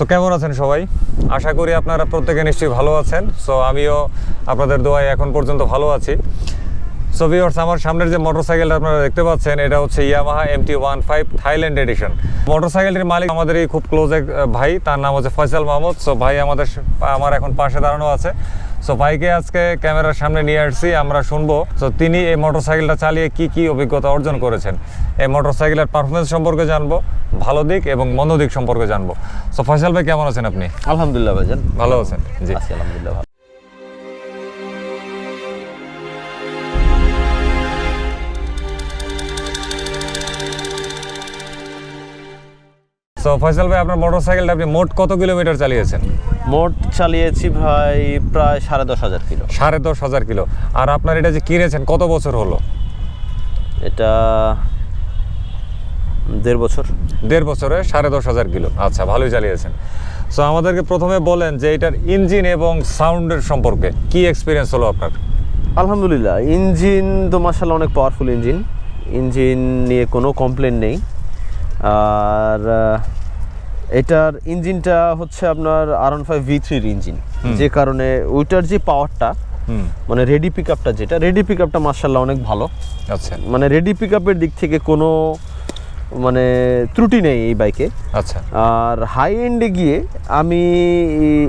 So কেমন আছেন সবাই? আশা করি আপনারা প্রত্যেকে নিশ্চয়ই ভালো আছেন। সো আমিও আপনাদের দোয়ায় এখন পর্যন্ত ভালো আছি। সো ভিউয়ার্স আমার সামনের যে মোটরসাইকেলটা আপনারা দেখতে পাচ্ছেন এটা হচ্ছে Yamaha MT one five Thailand edition মোটরসাইকেলটির মালিক আমাদের এই খুব ক্লোজ এক ভাই তার নাম হচ্ছে ফয়সাল মাহমুদ। সো ভাই আমাদের আমার এখন পাশে দাঁড়ানো আছে। সো ভাইকে আজকে ক্যামেরার সামনে নিয়ে আসছি আমরা শুনব। তো তিনি এই মোটরসাইকেলটা চালিয়ে কি কি অভিজ্ঞতা অর্জন করেছেন? এই মোটরসাইকেলের পারফরমেন্স সম্পর্কে জানব ভালো দিক এবং মন্দ দিক সম্পর্কে জানব। সো ফয়সাল ভাই কেমন আছেন আপনি? আলহামদুলিল্লাহ ভাইজান। ভালো আছেন? জি। আলহামদুলিল্লাহ সো ফয়সাল ভাই আপনার মোটরসাইকেলটা আপনি মোট কত কিলোমিটার চালিয়েছেন? মোট চালিয়েছি ভাই প্রায় সাড়ে দশ হাজার কিলো। সাড়ে দশ হাজার কিলো। আর আপনার এটা যে কিনেছেন কত বছর হলো? এটা দেড় বছর। দেড় বছরে সাড়ে দশ হাজার কিলো। আচ্ছা ভালোই চালিয়েছেন। সো আমাদেরকে প্রথমে বলেন যে এটার ইঞ্জিন এবং সাউন্ডের সম্পর্কে কি এক্সপিরিয়েন্স হলো আপনার? আলহামদুলিল্লাহ ইঞ্জিন তো মাসাল্লাহ অনেক পাওয়ারফুল ইঞ্জিন। ইঞ্জিন নিয়ে কোনো কমপ্লেন নেই। আর এটার ইঞ্জিনটা হচ্ছে আপনার আর ওয়ান ফাইভ ভি থ্রির ইঞ্জিন। যে কারণে ওইটার যে পাওয়ারটা মানে রেডি পিক আপটা যেটা রেডি পিক আপটা মার্শাল্লাহ অনেক ভালো। আচ্ছা। মানে রেডি পিক আপের দিক থেকে কোনো মানে ত্রুটি নেই এই বাইকে আচ্ছা। আর হাই এন্ডে গিয়ে আমি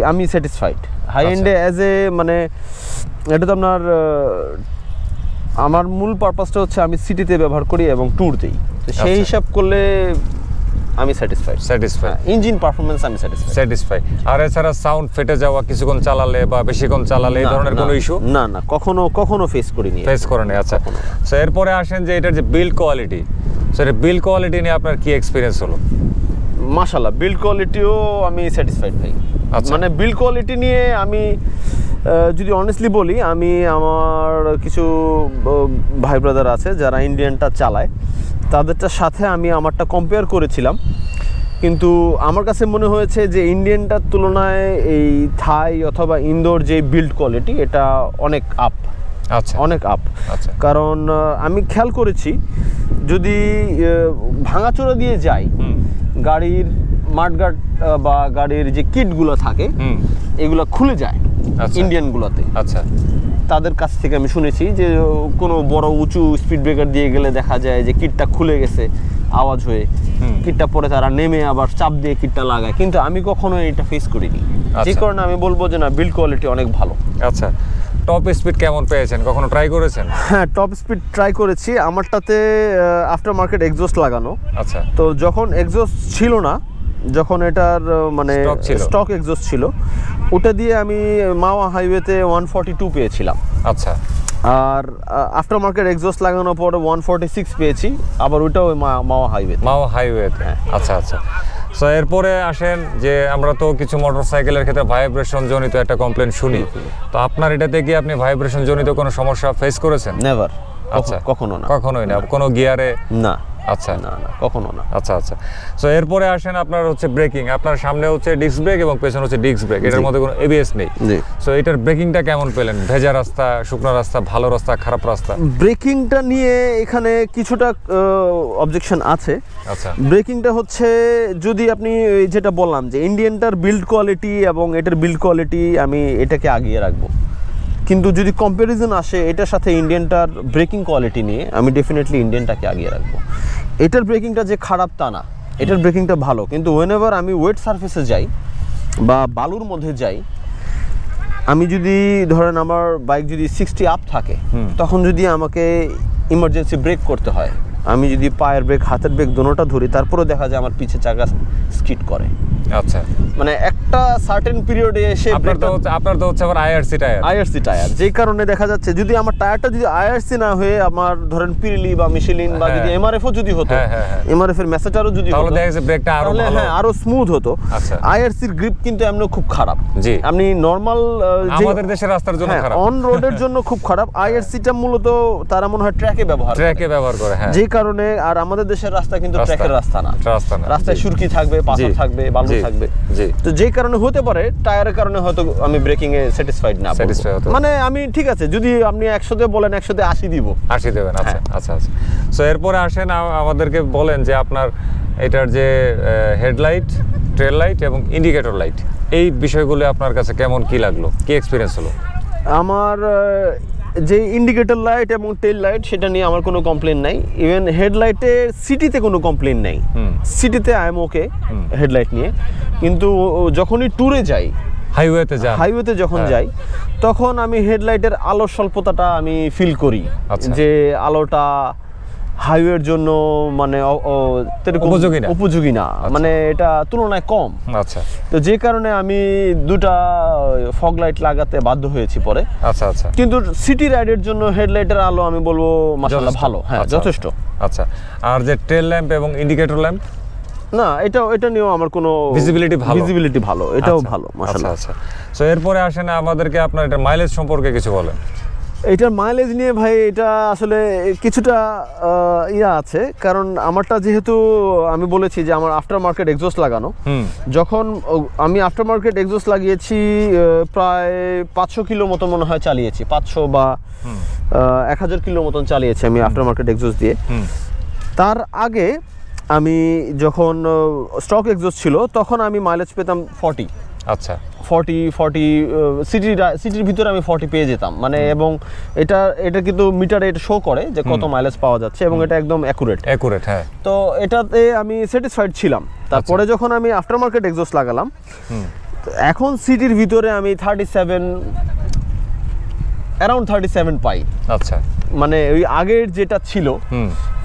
আমি স্যাটিসফাইড হাই। এন্ডে অ্যাজ এ মানে এটা তো আপনার আমার মূল পারপাসটা হচ্ছে আমি সিটিতে ব্যবহার করি এবং ট্যুর দিই। তো সেই আচ্ছা। হিসাব করলে আমি স্যাটিসফাইড স্যাটিসফাই ইঞ্জিন পারফরমেন্স আমি স্যাটিসফাইড স্যাটিসফাই আর এছাড়া সাউন্ড ফেটে যাওয়া কিছুক্ষণ চালালে বা বেশিক্ষণ চালালে এই ধরনের কোনো ইস্যু না না কখনো কখনো ফেস করিনি ফেস করেনি আচ্ছা। সো এরপরে আসেন যে এটার যে বিল্ড কোয়ালিটি সো এর বিল্ড কোয়ালিটি নিয়ে আপনার কি এক্সপিরিয়েন্স হলো? মাশাল্লাহ বিল্ড কোয়ালিটিও আমি স্যাটিসফাইড ভাই। আচ্ছা। মানে বিল্ড কোয়ালিটি নিয়ে আমি যদি অনেস্টলি বলি আমি আমার কিছু ভাই ব্রাদার আছে যারা ইন্ডিয়ানটা চালায় তাদেরটার সাথে আমি আমারটা কম্পেয়ার করেছিলাম। কিন্তু আমার কাছে মনে হয়েছে যে ইন্ডিয়ানটার তুলনায় এই থাই অথবা ইন্দোর যে বিল্ড কোয়ালিটি এটা অনেক আপ আচ্ছা। অনেক আপ আচ্ছা। কারণ আমি খেয়াল করেছি যদি ভাঙাচোরা দিয়ে যাই গাড়ির মাঠগাট বা গাড়ির যে কিটগুলো থাকে এগুলো খুলে যায়। ইন্ডিয়ানগুলোতে আচ্ছা। তাদের কাছ থেকে আমি শুনেছি যে কোনো বড় উঁচু স্পিড ব্রেকার দিয়ে গেলে দেখা যায় যে কিটটা খুলে গেছে আওয়াজ হয়ে। কিটটা পরে তারা নেমে আবার চাপ দিয়ে কিটটা লাগায়। কিন্তু আমি কখনো এটা ফেস করিনি। যে আচ্ছা। কারণে আমি বলব যে না বিল্ড কোয়ালিটি অনেক ভালো। আচ্ছা। টপ স্পিড কেমন পেয়েছেন? কখনো ট্রাই করেছেন? হ্যাঁ টপ স্পিড ট্রাই করেছি। আমারটাতে আফটার মার্কেট এক্সজস্ট লাগানো। আচ্ছা। তো যখন এক্সজস্ট ছিল না যখন এটার মানে স্টক এক্সজস্ট ছিল ওটা দিয়ে আমি মাওয়া হাইওয়েতে ওয়ান ফর্টি টু পেয়েছিলাম। আচ্ছা। আর আফটার মার্কেট এক্সজস্ট লাগানোর পর ওয়ান ফর্টি সিক্স পেয়েছি আবার ওইটাও ওই মা- মাওয়া হাইওয়েতে হাইওয়েতে আচ্ছা আচ্ছা। সো এরপরে আসেন যে আমরা তো কিছু মোটরসাইকেলের ক্ষেত্রে ভাইব্রেশন জনিত একটা কমপ্লেন শুনি। তো আপনার এটাতে কি আপনি ভাইব্রেশন জনিত কোনো সমস্যা ফেস করেছেন? নেভার আচ্ছা। কখনো না। কখনোই না। কোনো গিয়ারে না। আচ্ছা। না না কখনো না। আচ্ছা আচ্ছা। সো এরপরে আসেন আপনার হচ্ছে ব্রেকিং আপনার সামনে হচ্ছে ডিস্ক ব্রেক এবং পেছনে হচ্ছে ডিস্ক ব্রেক এটার মধ্যে কোনো এবিএস নেই। সো এটার ব্রেকিংটা কেমন পেলেন? ভেজা রাস্তা শুকনো রাস্তা ভালো রাস্তা খারাপ রাস্তা? ব্রেকিংটা নিয়ে এখানে কিছুটা অবজেকশন আছে। আচ্ছা। ব্রেকিংটা হচ্ছে যদি আপনি যেটা বললাম যে ইন্ডিয়ানটার বিল্ড কোয়ালিটি এবং এটার বিল্ড কোয়ালিটি আমি এটাকে আগিয়ে রাখব। কিন্তু যদি কম্প্যারিজন আসে এটার সাথে ইন্ডিয়ানটার ব্রেকিং কোয়ালিটি নিয়ে আমি ডেফিনেটলি ইন্ডিয়ানটাকে আগিয়ে রাখব। এটার ব্রেকিংটা যে খারাপ তা না এটার ব্রেকিংটা ভালো। কিন্তু ওয়েন এভার আমি ওয়েট সার্ফেসে যাই বা বালুর মধ্যে যাই আমি যদি ধরেন আমার বাইক যদি সিক্সটি আপ থাকে তখন যদি আমাকে ইমার্জেন্সি ব্রেক করতে হয় আমি যদি পায়ের ব্রেক হাতের ব্রেক দোনোটা ধরি তারপরেও দেখা যায় আমার পিছে চাকা স্কিট করে। আচ্ছা মানে একটা সার্টেন পিরিয়ডে এসে আপনার তো হচ্ছে আপনার তো হচ্ছে আবার আইআরসি টায়ার আইআরসি টায়ার যেই কারণে দেখা যাচ্ছে যদি আমার টায়ারটা যদি আইআরসি না হয়ে আমার ধরেন পিরিলি বা মিশেলিন বা হ্যাঁ। যদি এমআরএফও যদি হতো হ্যাঁ, হ্যাঁ, হ্যাঁ। এমআরএফ এর যদি তাহলে হতো দেখা যাচ্ছে ব্রেকটা আরও ভালো হ্যাঁ আরও স্মুথ হতো আচ্ছা। আইআরসির গ্রিপ কিন্তু এমনি খুব খারাপ জি। আপনি নর্মাল আমাদের দেশের রাস্তার জন্য খারাপ অন রোডের জন্য খুব খারাপ আইআরসিটা মূলত তারা মনে হয় ট্র্যাকে ব্যবহার। ট্র্যাকে ব্যবহার করে হ্যাঁ যে কারণে আর আমাদের দেশের রাস্তা কিন্তু রাস্তা। ট্র্যাকের রাস্তা না রাস্তা না রাস্তায় সুরকি থাকবে পাথর থাকবে বালু। থাকবে। জি। তো যেই কারণে হতে পারে টায়ারের কারণে হয়তো আমি ব্রেকিং এ স্যাটিসফাইড না মানে আমি ঠিক আছে যদি আপনি একশোতে বলেন একশোতে আশি দিব। আশি দেবেন আচ্ছা হ্যাঁ। আচ্ছা আচ্ছা। সো এরপরে আসেন আমাদেরকে বলেন যে আপনার এটার যে হেডলাইট ট্রেল লাইট এবং ইন্ডিকেটর লাইট এই বিষয়গুলো আপনার কাছে কেমন কি লাগল? কি এক্সপিরিয়েন্স হলো? আমার যে ইন্ডিকেটর লাইট এবং টেল লাইট সেটা নিয়ে আমার কোনো কমপ্লেন নাই। ইভেন হেডলাইটে সিটিতে কোনো কমপ্লেন নাই। সিটিতে আই এম ওকে হেডলাইট নিয়ে। কিন্তু যখনই ট্যুরে যাই হাইওয়েতে যাই হাইওয়েতে যখন হ্যাঁ। যাই তখন আমি হেডলাইটের আলোর স্বল্পতাটা আমি ফিল করি। আচ্ছা। যে আলোটা হাইওয়ের জন্য মানে উপযোগী না। উপযোগী না। মানে এটা তুলনায় কম। আচ্ছা। তো যে কারণে আমি দুটা ফগ লাইট লাগাতে বাধ্য হয়েছি পরে। আচ্ছা আচ্ছা। কিন্তু সিটি রাইডের জন্য হেডলাইটের আলো আমি বলব মাসাল্লাহ ভালো হ্যাঁ আচ্ছা, যথেষ্ট। আচ্ছা। আর যে টেল ল্যাম্প এবং ইন্ডিকেটর ল্যাম্প না এটা এটা নিয়েও আমার কোনো Visibility ভালো? ভিজিবিলিটি ভালো এটাও ভালো আচ্ছা মাসাল্লাহ আচ্ছা। সো এরপরে আসেন আমাদেরকে আপনার এটা মাইলেজ সম্পর্কে কিছু বলেন। এটার মাইলেজ নিয়ে ভাই এটা আসলে কিছুটা ইয়া আছে। কারণ আমারটা যেহেতু আমি বলেছি যে আমার আফটার মার্কেট এক্সস্ট লাগানো যখন আমি আফটার মার্কেট এক্সস্ট লাগিয়েছি প্রায় পাঁচশো কিলো মতো মনে হয় চালিয়েছি পাঁচশো বা এক হাজার কিলো মতন চালিয়েছি আমি আফটার মার্কেট এক্সস্ট দিয়ে। তার আগে আমি যখন স্টক এক্সস্ট ছিল তখন আমি মাইলেজ পেতাম ফর্টি আচ্ছা। ফর্টি ফর্টি সিটির সিটির ভিতরে আমি ফর্টি পেয়ে যেতাম। মানে এবং এটা এটা কিন্তু মিটারে এটা শো করে যে কত মাইলেজ পাওয়া যাচ্ছে এবং এটা একদম অ্যাকুরেট অ্যাকুরেট হ্যাঁ। তো এটাতে আমি স্যাটিসফাইড ছিলাম। তারপরে যখন আমি আফটার মার্কেট এক্সস্ট লাগালাম এখন সিটির ভিতরে আমি thirty seven around thirty seven পাই। আচ্ছা। মানে ওই আগের যেটা ছিল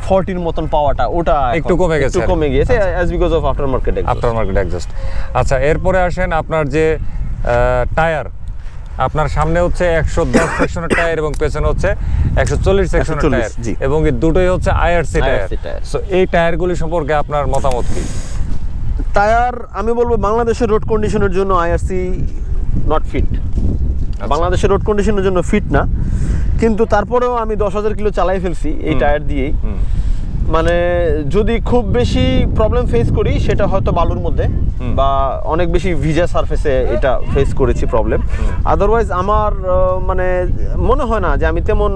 ফর্টির মতন পাওয়াটা ওটা একটু কমে গেছে একটু কমে গিয়েছে as because of after market after market adjust আচ্ছা এরপরে আসেন আপনার যে টায়ার। আপনার সামনে হচ্ছে একশো দশ সেকশনের টায়ার এবং পেছনে হচ্ছে একশো চল্লিশ সেকশনের 140, টায়ার। জি। এবং এই দুটোই হচ্ছে আইআরসি টায়ার। সো এই টায়ারগুলি সম্পর্কে আপনার মতামত কি? টায়ার আমি বলব বাংলাদেশের রোড কন্ডিশনের জন্য আইআরসি নট ফিট বাংলাদেশের রোড কন্ডিশনের জন্য ফিট না কিন্তু তারপরেও আমি দশ হাজার কিলো চালাই ফেলছি এই টায়ার দিয়েই। মানে যদি খুব বেশি প্রবলেম ফেস করি সেটা হয়তো বালুর মধ্যে বা অনেক বেশি ভিজা সারফেসে এটা ফেস করেছি প্রবলেম আদারওয়াইজ আমার মানে মনে হয় না যে আমি তেমন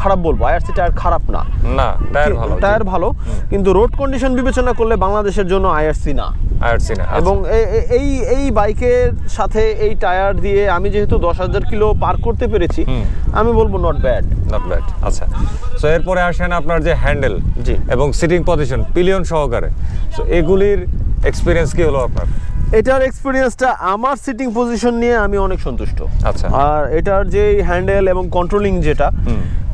খারাপ বলব। আইআরসি টায়ার খারাপ না। না টায়ার ভালো টায়ার ভালো কিন্তু রোড কন্ডিশন বিবেচনা করলে বাংলাদেশের জন্য আইআরসি না। আইআরসি না এবং এই এই বাইকের সাথে এই টায়ার দিয়ে আমি যেহেতু দশ হাজার কিলো পার করতে পেরেছি আমি বলব নট ব্যাড নট ব্যাড আচ্ছা। সো এরপরে আসেন আপনার যে হ্যান্ডেল জি। এবং সিটিং পজিশন পিলিয়ন সহকারে। সো এগুলির এক্সপিরিয়েন্স কি হলো আপনার? এটার এক্সপিরিয়েন্সটা আমার সিটিং পজিশন নিয়ে আমি অনেক সন্তুষ্ট। আচ্ছা। আর এটার যে হ্যান্ডেল এবং কন্ট্রোলিং যেটা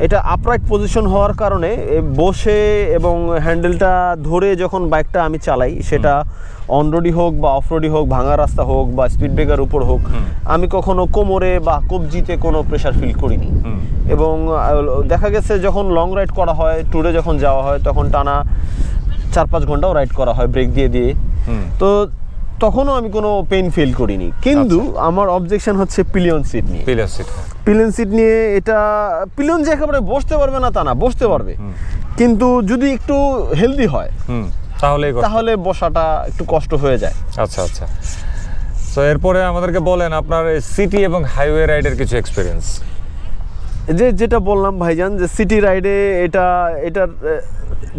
এটা আপরাইট পজিশন হওয়ার কারণে বসে এবং হ্যান্ডেলটা ধরে যখন বাইকটা আমি চালাই সেটা অন রোডই হোক বা অফ রোডই হোক ভাঙা রাস্তা হোক বা স্পিড ব্রেকার উপর হোক আমি কখনো কোমরে বা কবজিতে কোনো প্রেশার ফিল করিনি। এবং দেখা গেছে যখন লং রাইড করা হয় ট্যুরে যখন যাওয়া হয় তখন টানা চার পাঁচ ঘন্টাও রাইড করা হয় ব্রেক দিয়ে দিয়ে। তো তখনও আমি কোনো পেন ফিল করিনি। কিন্তু আমার অবজেকশন হচ্ছে পিলিয়ন সিট নিয়ে। পিলিয়ন সিট পিলিয়ন সিট নিয়ে এটা পিলিয়ন যে একেবারে বসতে পারবে না তা না বসতে পারবে। কিন্তু যদি একটু হেলদি হয় তাহলে তাহলে বসাটা একটু কষ্ট হয়ে যায়। আচ্ছা আচ্ছা। সো এরপরে আমাদেরকে বলেন আপনার সিটি এবং হাইওয়ে রাইডের কিছু এক্সপিরিয়েন্স যে যেটা বললাম ভাইজান যে সিটি রাইডে এটা এটার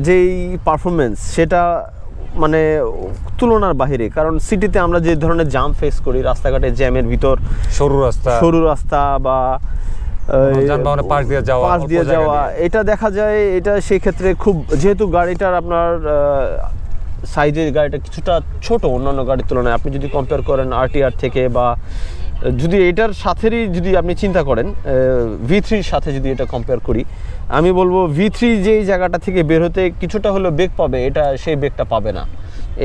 যেই পারফরমেন্স সেটা মানে তুলনার বাহিরে। কারণ সিটিতে আমরা যে ধরনের জাম ফেস করি রাস্তাঘাটে জ্যামের ভিতর সরু রাস্তা। সরু রাস্তা বা এই, পাশ দিয়ে যাওয়া, পাশ দিয়ে যাওয়া এটা দেখা যায় এটা সেই ক্ষেত্রে খুব যেহেতু গাড়িটার আপনার সাইজের গাড়িটা কিছুটা ছোট অন্যান্য গাড়ির তুলনায় আপনি যদি কম্পেয়ার করেন আরটিআর থেকে বা যদি এটার সাথেরই যদি আপনি চিন্তা করেন ভি থ্রির সাথে যদি এটা কম্পেয়ার করি আমি বলব ভি থ্রি যেই জায়গাটা থেকে বের হতে কিছুটা হলেও বেগ পাবে এটা সেই বেগটা পাবে না।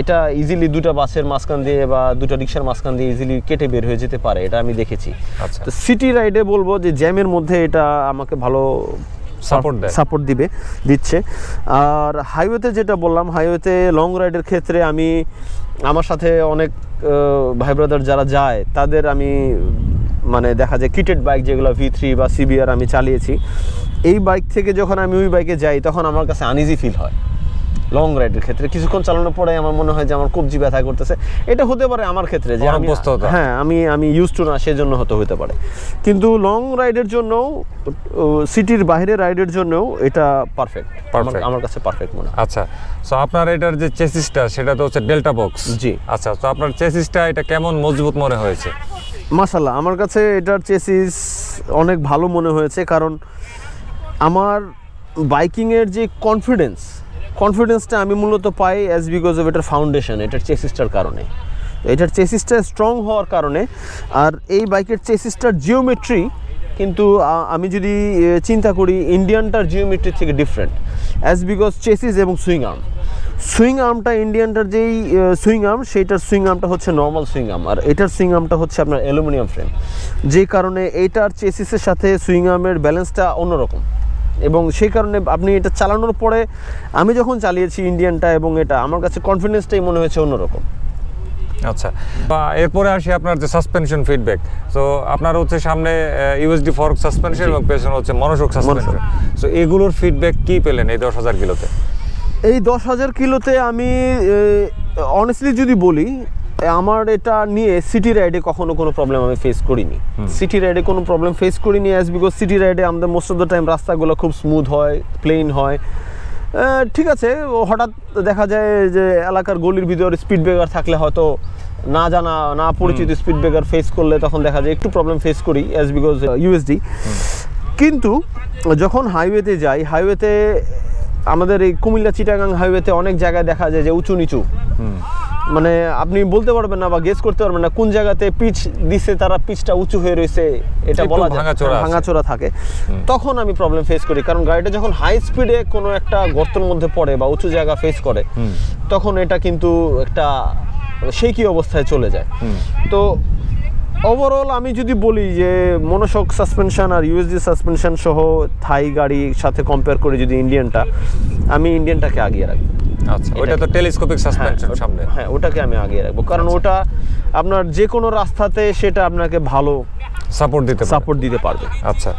এটা ইজিলি দুটো বাসের মাঝখান দিয়ে বা দুটো রিক্সার মাঝখান দিয়ে ইজিলি কেটে বের হয়ে যেতে পারে এটা আমি দেখেছি। আচ্ছা। তো সিটি রাইডে বলব যে জ্যামের মধ্যে এটা আমাকে ভালো সাপোর্ট দেয়। সাপোর্ট দিবে দিচ্ছে। আর হাইওয়েতে যেটা বললাম হাইওয়েতে লং রাইডের ক্ষেত্রে আমি আমার সাথে অনেক ভাই ব্রাদার যারা যায়, তাদের আমি মানে দেখা যায় কিটেড বাইক যেগুলো ভি থ্রি বা সিবিআর আমি চালিয়েছি। এই বাইক থেকে যখন আমি ওই বাইকে যাই, তখন আমার কাছে আনইজি ফিল হয়। লং রাইডের ক্ষেত্রে। কিছুক্ষণ চালানোর পরে আমার মনে হয় যে আমার কবজি ব্যথা করতেছে। এটা হতে পারে আমার ক্ষেত্রে যে আমি হ্যাঁ আমি আমি ইউজ টু না সেজন্য হতে হতে পারে। কিন্তু লং রাইডের জন্যও সিটির বাইরে রাইডের জন্যও এটা পারফেক্ট. আমার কাছে পারফেক্ট মনে হয়। আচ্ছা সো আপনার এটার যে চেসিসটা সেটা তো হচ্ছে ডেল্টা বক্স জি। আচ্ছা তো আপনার চেসিসটা এটা কেমন মজবুত মনে হয়েছে? মাসাল্লাহ আমার কাছে এটার চেসিস অনেক ভালো মনে হয়েছে কারণ আমার বাইকিংয়ের যে কনফিডেন্স কনফিডেন্সটা আমি মূলত পাই অ্যাজ বিকজ অফ এটার ফাউন্ডেশন এটার চেসিসটার কারণে। এটার চেসিসটা স্ট্রং হওয়ার কারণে, আর এই বাইকের চেসিসটার জিওমেট্রি কিন্তু আমি যদি চিন্তা করি ইন্ডিয়ানটার জিওমেট্রি থেকে ডিফারেন্ট অ্যাজ বিকজ চেসিস এবং সুইং আর্ম সুইং আর্মটা ইন্ডিয়ানটার যেই সুইং আর্ম সেইটার সুইং আর্মটা হচ্ছে নর্মাল সুইং আর্ম আর এটার সুইং আর্মটা হচ্ছে আপনার অ্যালুমিনিয়াম ফ্রেম যে কারণে এইটার চেসিসের সাথে সুইং আর্মের ব্যালেন্সটা অন্যরকম। এবং সেই কারণে আপনি এটা চালানোর পরে আমি যখন চালিয়েছি ইন্ডিয়ানটা এবং এটা আমার কাছে কনফিডেন্সটাই মনে হয়েছে অন্যরকম। আচ্ছা। বা এরপরে আসি আপনার যে সাসপেনশন ফিডব্যাক তো আপনার হচ্ছে সামনে ইউএসডি ফর্ক সাসপেনশন এবং পেছনে হচ্ছে মনোযোগ সাসপেনশন সো এগুলোর ফিডব্যাক কি পেলেন এই দশ হাজার কিলোতে? এই দশ হাজার কিলোতে আমি অনেস্টলি যদি বলি আমার এটা নিয়ে সিটি রাইডে কখনো কোনো প্রবলেম আমি ফেস করিনি। সিটি রাইডে কোনো প্রবলেম ফেস করিনি অ্যাজ বিকজ সিটি রাইডে আমাদের মোস্ট অফ দ্য টাইম রাস্তাগুলো খুব স্মুথ হয় প্লেন হয়। ঠিক আছে হঠাৎ দেখা যায় যে এলাকার গলির ভিতর স্পিড ব্রেকার থাকলে হয়তো না জানা না পরিচিত স্পিড ব্রেকার ফেস করলে তখন দেখা যায় একটু প্রবলেম ফেস করি অ্যাজ বিকজ ইউএসডি কিন্তু যখন হাইওয়েতে যাই হাইওয়েতে আমাদের এই কুমিল্লা চিটাগাং হাইওয়েতে অনেক জায়গায় দেখা যায় যে উঁচু নিচু মানে আপনি বলতে পারবেন না বা গেস করতে পারবেন না কোন জায়গাতে পিচ দিছে তারা পিচটা উঁচু হয়ে রয়েছে এটা বলা যায়। ভাঙাচোরা আছে। থাকে। তখন আমি প্রবলেম ফেস করি কারণ গাড়িটা যখন হাই স্পিডে কোনো একটা গর্তের মধ্যে পড়ে বা উঁচু জায়গা ফেস করে তখন এটা কিন্তু একটা সেই কি অবস্থায় চলে যায়। তো ওভারঅল আমি যদি বলি যে মনোশক সাসপেনশন আর ইউএসডি সাসপেনশন সহ থাই গাড়ির সাথে কম্পেয়ার করে যদি ইন্ডিয়ানটা আমি ইন্ডিয়ানটাকে আগিয়ে রাখব। আচ্ছা ওইটা তো টেলিস্কোপিক সাসপেনশন সামনে। হ্যাঁ ওটাকে আমি আগিয়ে রাখব। কারণ ওটা আপনার যে কোনো রাস্তাতে সেটা আপনাকে ভালো সাপোর্ট দিতে সাপোর্ট দিতে পারবে। আচ্ছা।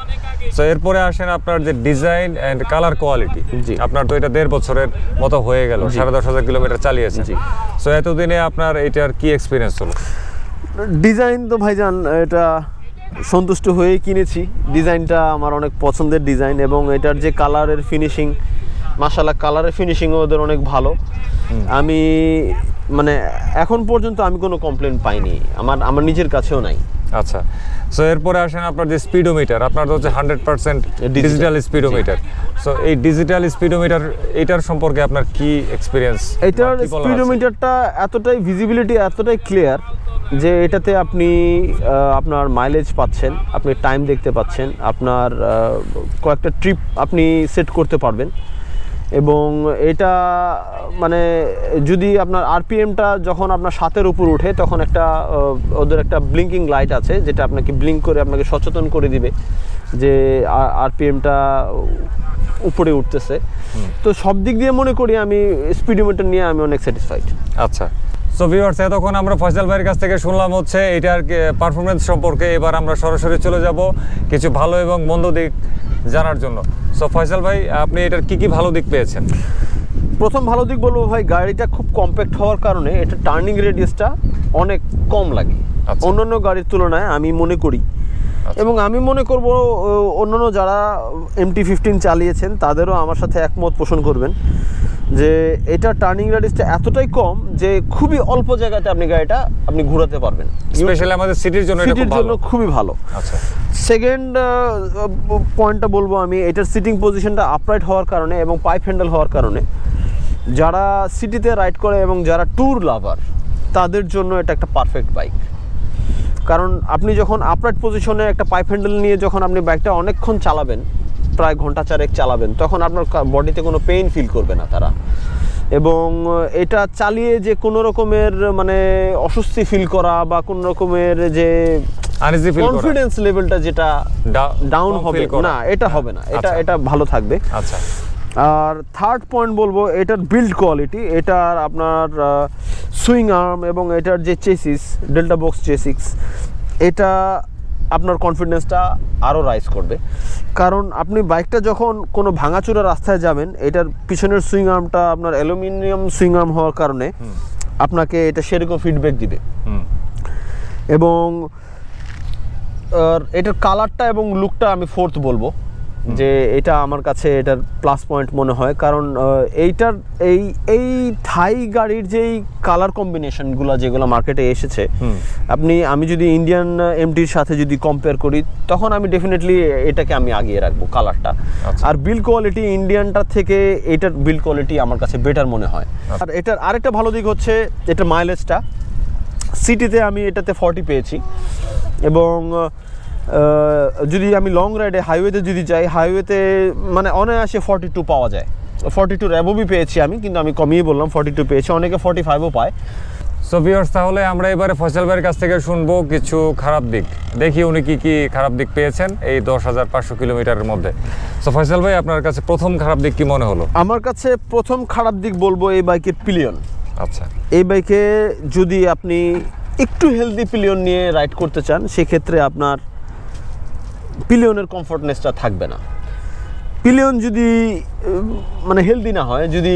তো এরপরে আসেন আপনার যে ডিজাইন অ্যান্ড কালার কোয়ালিটি জি। আপনার তো এটা দেড় বছরের মতো হয়ে গেল সাড়ে দশ হাজার কিলোমিটার চালিয়েছেন। জি। সো এতদিনে আপনার এটার কি এক্সপিরিয়েন্স হলো? ডিজাইন তো ভাইজান এটা সন্তুষ্ট হয়েই কিনেছি। ডিজাইনটা আমার অনেক পছন্দের ডিজাইন এবং এটার যে কালারের ফিনিশিং মাসালা কালারের ফিনিশিং ওদের অনেক ভালো। আমি মানে এখন পর্যন্ত আমি কোনো কমপ্লেন পাইনি। আমার আমার নিজের কাছেও নাই। আচ্ছা। সো এরপরে আসেন আপনার যে স্পিডোমিটার আপনার তো হচ্ছে hundred percent digital speedometer so এই ডিজিটাল স্পিডোমিটার এটার সম্পর্কে আপনার কি এক্সপিরিয়েন্স এটার স্পিডোমিটারটা এতটাই ভিজিবিলিটি এতটাই ক্লিয়ার যে এটাতে আপনি আপনার মাইলেজ পাচ্ছেন আপনি টাইম দেখতে পাচ্ছেন আপনার কয়েকটা ট্রিপ আপনি সেট করতে পারবেন। এবং এটা মানে যদি আপনার আরপিএমটা যখন আপনার সাতের উপর উঠে তখন একটা ওদের একটা ব্লিঙ্কিং লাইট আছে যেটা আপনাকে ব্লিঙ্ক করে আপনাকে সচেতন করে দিবে যে আরপিএমটা উপরে উঠতেছে। তো সব দিক দিয়ে মনে করি আমি স্পিডোমিটার নিয়ে আমি অনেক স্যাটিসফাইড আচ্ছা। সো ভিউয়ার্স এতক্ষণ আমরা ফয়সাল ভাইয়ের কাছ থেকে শুনলাম হচ্ছে এটার পারফরমেন্স সম্পর্কে। এবার আমরা সরাসরি চলে যাব কিছু ভালো এবং মন্দ দিক জানার জন্য। সো ফয়সাল ভাই আপনি এটার কি কি ভালো দিক পেয়েছেন প্রথম ভালো দিক বলব ভাই গাড়িটা খুব কম্প্যাক্ট হওয়ার কারণে এটা টার্নিং রেডিয়াসটা অনেক কম লাগে আচ্ছা। অন্যান্য গাড়ির তুলনায় আমি মনে করি আচ্ছা। এবং আমি মনে করব অন্যান্য যারা এমটি ফিফটিন চালিয়েছেন তাদেরও আমার সাথে একমত পোষণ করবেন যে এটা টার্নিং রেডিয়াসটা এতটাই কম যে খুবই অল্প জায়গাতে আপনি গাড়িটা আপনি ঘোরাতে পারবেন। স্পেশালি আমাদের সিটির জন্য সিটির খুব জন্য খুবই ভালো। আচ্ছা। সেকেন্ড পয়েন্টটা বলব আমি এটার সিটিং পজিশনটা আপরাইট হওয়ার কারণে এবং পাইপ হ্যান্ডেল হওয়ার কারণে। যারা সিটিতে রাইড করে এবং যারা ট্যুর লাভার তাদের জন্য এটা একটা পারফেক্ট বাইক কারণ আপনি যখন আপরাইট পজিশনে একটা পাইপ হ্যান্ডেল নিয়ে যখন আপনি বাইকটা অনেকক্ষণ চালাবেন প্রায় ঘণ্টা চারেক চালাবেন তখন আপনার বডিতে কোনো পেইন ফিল করবে না তারা। এবং এটা চালিয়ে যে কোনো রকমের মানে অস্বস্তি ফিল করা বা কোনো রকমের যে কনফিডেন্স লেভেলটা যেটা ডাউন হবে না এটা হবে না এটা। এটা ভালো থাকবে। আচ্ছা। আর থার্ড পয়েন্ট বলব এটার বিল্ড কোয়ালিটি এটার আপনার সুইং আর্ম এবং এটার যে চেসিস ডেল্টা বক্স চেসিক্স এটা আপনার কনফিডেন্সটা আরও রাইজ করবে। কারণ আপনি বাইকটা যখন কোনো ভাঙাচোরা রাস্তায় যাবেন এটার পিছনের সুইং আর্মটা আপনার অ্যালুমিনিয়াম সুইং আর্ম হওয়ার কারণে আপনাকে এটা সেরকম ফিডব্যাক দিবে। এবং আর এটার কালারটা এবং লুকটা আমি ফোর্থ বলব। যে এটা আমার কাছে এটার প্লাস পয়েন্ট মনে হয়। কারণ এইটার এই এই থাই গাড়ির যেই কালার কম্বিনেশনগুলো যেগুলো মার্কেটে এসেছে আপনি আমি যদি ইন্ডিয়ান এমটির সাথে যদি কম্পেয়ার করি তখন আমি ডেফিনেটলি এটাকে আমি আগিয়ে রাখব কালারটা আচ্ছা। আর বিল কোয়ালিটি ইন্ডিয়ানটার থেকে এটার বিল কোয়ালিটি আমার কাছে বেটার মনে হয়। আর এটার আরেকটা ভালো দিক হচ্ছে এটার মাইলেজটা সিটিতে আমি এটাতে ফর্টি পেয়েছি। এবং যদি আমি লং রাইডে হাইওয়েতে যদি যাই হাইওয়েতে মানে অনায়াসে ফর্টি টু পাওয়া যায়। ফর্টি টুর অ্যাবোভই পেয়েছি আমি কিন্তু আমি কমিয়ে বললাম ফর্টি টু পেয়েছি অনেকে ফর্টি ফাইভও পায়। সো ভিউয়ার্স তাহলে আমরা এবারে ফসল ভাইয়ের কাছ থেকে শুনব কিছু খারাপ দিক। দেখি উনি কি কি খারাপ দিক পেয়েছেন এই দশ হাজার পাঁচশো কিলোমিটারের মধ্যে। সো ফয়সাল ভাই আপনার কাছে প্রথম খারাপ দিক কি মনে হলো? আমার কাছে প্রথম খারাপ দিক বলব এই বাইকের পিলিয়ন আচ্ছা। এই বাইকে যদি আপনি একটু হেলদি পিলিয়ন নিয়ে রাইড করতে চান সেক্ষেত্রে আপনার পিলিয়নের কমফোর্টনেসটা থাকবে না। পিলিয়ন যদি মানে হেলদি না হয় যদি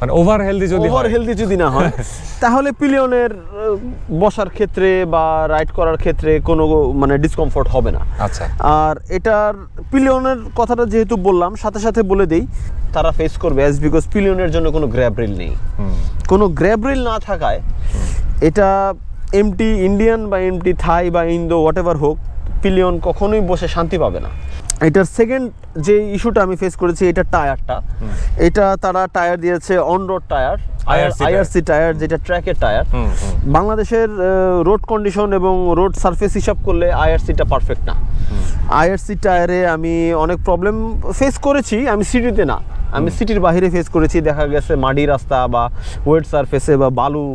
মানে ওভার হেলদি যদি ওভার হেলদি যদি না হয় তাহলে পিলিয়নের বসার ক্ষেত্রে বা রাইড করার ক্ষেত্রে কোনো মানে ডিসকমফোর্ট হবে না। আচ্ছা। আর এটার পিলিয়নের কথাটা যেহেতু বললাম সাথে সাথে বলে দেই তারা ফেস করবে অ্যাজ বিকজ পিলিয়নের জন্য কোনো গ্র্যাব রিল নেই। কোনো গ্র্যাব রিল না থাকায় এটা এমটি ইন্ডিয়ান বা এমটি থাই বা ইন্দো হোয়াট এভার হোক পিলিয়ন কখনোই বসে শান্তি পাবে না। এটার সেকেন্ড যে ইস্যুটা আমি ফেস করেছি এটা টায়ারটা। এটা তারা টায়ার দিয়েছে on road tyre. IRC tyre যেটা ট্র্যাকের টায়ার। বাংলাদেশের রোড কন্ডিশন এবং রোড সারফেস হিসাব করলে আইআরসিটা পারফেক্ট না। আইআরসি টায়ারে আমি অনেক প্রবলেম ফেস করেছি আমি সিটিতে না। আমি সিটির বাইরে ফেস করেছি দেখা গেছে মাটি রাস্তা বা ওয়েট সারফেসে বা বালু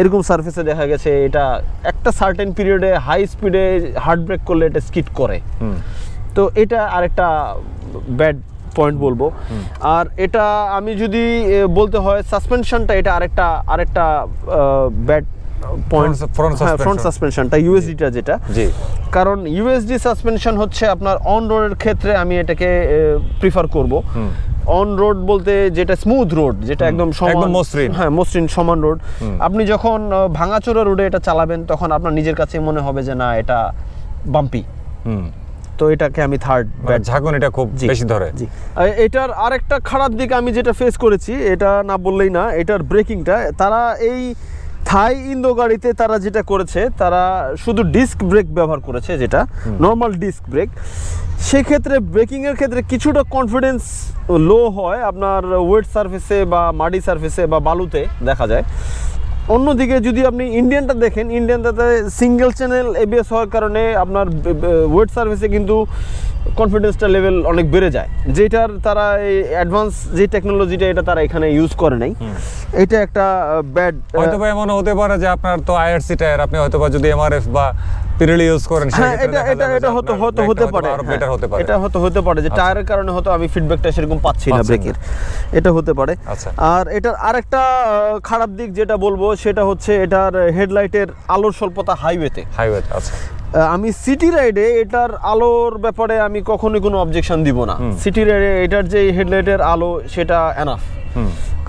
এরকম সারফেসে দেখা গেছে এটা একটা সার্টেন পিরিয়ডে হাই স্পিডে হার্ট ব্রেক করলে এটা স্কিট করে। তো এটা আরেকটা ব্যাড পয়েন্ট বলব। আর এটা আমি যদি বলতে হয় সাসপেনশনটা এটা আরেকটা আরেকটা ব্যাড পয়েন্ট ফ্রন্ট। সাসপেনশনটা ইউএসডিটা যেটা। জি। কারণ ইউএসডি সাসপেনশন হচ্ছে আপনার অন রোডের ক্ষেত্রে আমি এটাকে প্রিফার করব। অন রোড বলতে যেটা স্মুথ রোড যেটা একদম একদম মসৃণ। হ্যাঁ মসৃণ সমান রোড আপনি যখন ভাঙাচোরা রোডে এটা চালাবেন তখন আপনার নিজের কাছে মনে হবে যে না এটা বাম্পি হুম। তো এটাকে আমি থার্ড মানে ঝাঁকুন এটা খুব বেশি ধরে। জি। এটার আরেকটা খারাপ দিক আমি যেটা ফেস করেছি এটা না বললেই না এটার ব্রেকিংটা তারা এই থাই ইন্দো গাড়িতে তারা যেটা করেছে তারা শুধু ডিস্ক ব্রেক ব্যবহার করেছে যেটা নর্মাল ডিস্ক ব্রেক। সেক্ষেত্রে ব্রেকিংয়ের ক্ষেত্রে কিছুটা কনফিডেন্স লো হয়। আপনার ওয়েট সার্ফেসে বা মাটি সার্ফেসে বা বালুতে দেখা যায়। অন্যদিকে যদি আপনি ইন্ডিয়ানটা দেখেন ইন্ডিয়ানটাতে সিঙ্গেল চ্যানেল এবিএস হওয়ার কারণে আপনার ওয়েট সার্ভিসে কিন্তু কনফিডেন্সটা লেভেল অনেক বেড়ে যায়। যেটার তারা এই অ্যাডভান্স যে টেকনোলজিটা এটা তারা এখানে ইউজ করে নাই। এটা একটা ব্যাড হয়তো এমন হতে পারে যে আপনার তো আইআরসি টায়ার আপনি হয়তো বা যদি এমআরএফ বা পিরিলি ইউজ করেন হ্যাঁ এটা এটা এটা হতে হতে হতে পারে। আরও বেটার হতে পারে। এটা হতে হতে পারে। যে টায়ারের কারণে হয়তো আমি ফিডব্যাকটা সেরকম পাচ্ছি না ব্রেকের। এটা হতে পারে। আচ্ছা। আর এটার আরেকটা খারাপ দিক যেটা বলব সেটা হচ্ছে এটার হেডলাইটের আলোর স্বল্পতা হাইওয়েতে হাইওয়ে আচ্ছা। আমি সিটি রাইডে এটার আলোর ব্যাপারে আমি কখনোই কোনো অবজেকশন দিব না। সিটি রাইডে এটার যে হেডলাইটের আলো সেটা এনাফ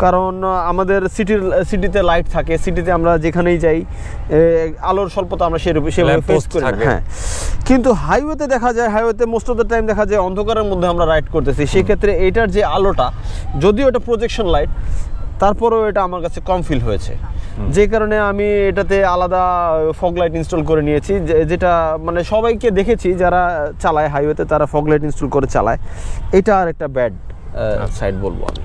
কারণ আমাদের সিটির সিটিতে লাইট থাকে সিটিতে আমরা যেখানেই যাই আলোর স্বল্পতা আমরা সেরূপে সেভাবে ফেস করি হ্যাঁ। কিন্তু হাইওয়েতে দেখা যায় হাইওয়েতে মোস্ট অফ দ্য টাইম দেখা যায় অন্ধকারের মধ্যে আমরা রাইড করতেছি। সেক্ষেত্রে এটার যে আলোটা যদিও এটা প্রজেকশন লাইট তারপরেও এটা আমার কাছে কম ফিল হয়েছে। যে কারণে আমি এটাতে আলাদা ফগ লাইট ইনস্টল করে নিয়েছি। যে- যেটা মানে সবাইকে দেখেছি যারা চালায় হাইওয়েতে তারা ফগ লাইট ইনস্টল করে চালায়। এটা আর একটা ব্যাড সাইড বলব আমি।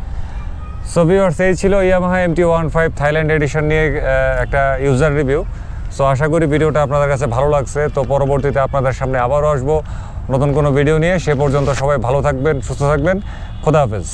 সো ভিউয়ার্স এই ছিল Yamaha MT one five Thailand edition নিয়ে একটা ইউজার রিভিউ সো আশা করি ভিডিওটা আপনাদের কাছে ভালো লাগছে। তো পরবর্তীতে আপনাদের সামনে আবারও আসব। নতুন কোনো ভিডিও নিয়ে সে পর্যন্ত সবাই ভালো থাকবেন সুস্থ থাকবেন। খোদা হাফেজ।